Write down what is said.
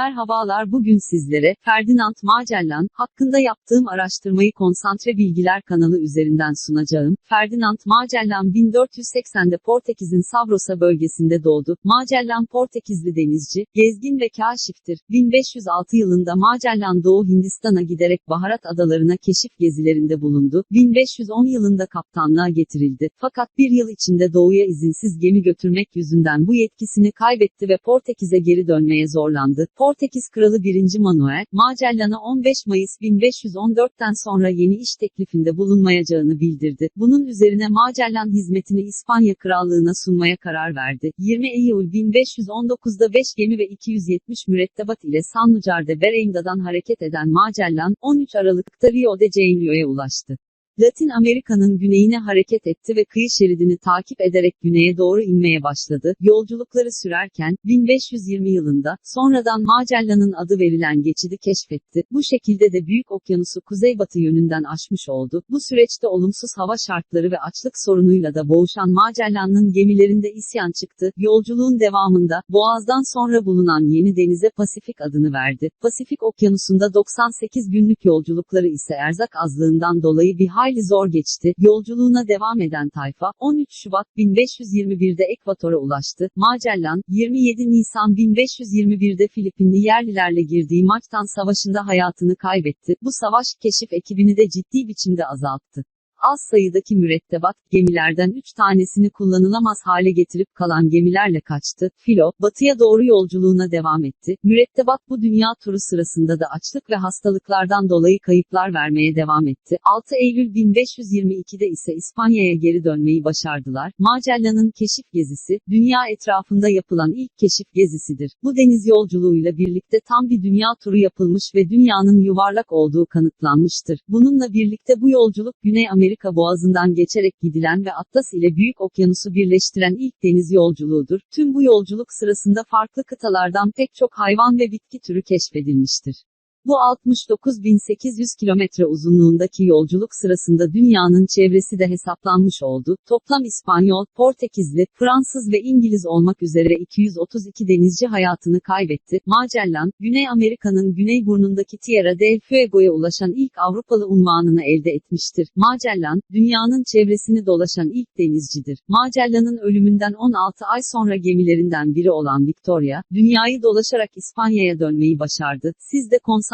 Merhabalar bugün sizlere, Ferdinand Magellan, hakkında yaptığım araştırmayı Konsantre Bilgiler kanalı üzerinden sunacağım. Ferdinand Magellan 1480'de Portekiz'in Sabrosa bölgesinde doğdu. Magellan Portekizli denizci, gezgin ve kaşiftir. 1506 yılında Magellan Doğu Hindistan'a giderek Baharat adalarına keşif gezilerinde bulundu. 1510 yılında kaptanlığa getirildi. Fakat bir yıl içinde doğuya izinsiz gemi götürmek yüzünden bu yetkisini kaybetti ve Portekiz'e geri dönmeye zorlandı. Portekiz Kralı 1. Manuel, Magellan'a 15 Mayıs 1514'ten sonra yeni iş teklifinde bulunmayacağını bildirdi. Bunun üzerine Magellan hizmetini İspanya Krallığına sunmaya karar verdi. 20 Eylül 1519'da 5 gemi ve 270 mürettebat ile Sanlucar de Bereinda'dan hareket eden Magellan, 13 Aralık'ta Rio de Janeiro'ya ulaştı. Latin Amerika'nın güneyine hareket etti ve kıyı şeridini takip ederek güneye doğru inmeye başladı. Yolculukları sürerken, 1520 yılında, sonradan Magellan'ın adı verilen geçidi keşfetti. Bu şekilde de Büyük Okyanusu kuzeybatı yönünden aşmış oldu. Bu süreçte olumsuz hava şartları ve açlık sorunuyla da boğuşan Magellan'ın gemilerinde isyan çıktı. Yolculuğun devamında, Boğaz'dan sonra bulunan yeni denize Pasifik adını verdi. Pasifik Okyanusu'nda 98 günlük yolculukları ise erzak azlığından dolayı bir hayli zor geçti. Yolculuğuna devam eden tayfa, 13 Şubat 1521'de Ekvator'a ulaştı. Magellan, 27 Nisan 1521'de Filipinli yerlilerle girdiği Maçtan Savaşı'nda hayatını kaybetti. Bu savaş, keşif ekibini de ciddi biçimde azalttı. Az sayıdaki mürettebat, gemilerden 3 tanesini kullanılamaz hale getirip kalan gemilerle kaçtı. Filo, batıya doğru yolculuğuna devam etti. Mürettebat bu dünya turu sırasında da açlık ve hastalıklardan dolayı kayıplar vermeye devam etti. 6 Eylül 1522'de ise İspanya'ya geri dönmeyi başardılar. Magellan'ın keşif gezisi, dünya etrafında yapılan ilk keşif gezisidir. Bu deniz yolculuğuyla birlikte tam bir dünya turu yapılmış ve dünyanın yuvarlak olduğu kanıtlanmıştır. Bununla birlikte bu yolculuk Güney Amerika Amerika Boğazı'ndan geçerek gidilen ve Atlas ile Büyük Okyanus'u birleştiren ilk deniz yolculuğudur. Tüm bu yolculuk sırasında farklı kıtalardan pek çok hayvan ve bitki türü keşfedilmiştir. Bu 69.800 kilometre uzunluğundaki yolculuk sırasında dünyanın çevresi de hesaplanmış oldu. Toplam İspanyol, Portekizli, Fransız ve İngiliz olmak üzere 232 denizci hayatını kaybetti. Magellan, Güney Amerika'nın güney burnundaki Tierra del Fuego'ya ulaşan ilk Avrupalı unvanını elde etmiştir. Magellan, dünyanın çevresini dolaşan ilk denizcidir. Magellan'ın ölümünden 16 ay sonra gemilerinden biri olan Victoria, dünyayı dolaşarak İspanya'ya dönmeyi başardı. Siz de konsantre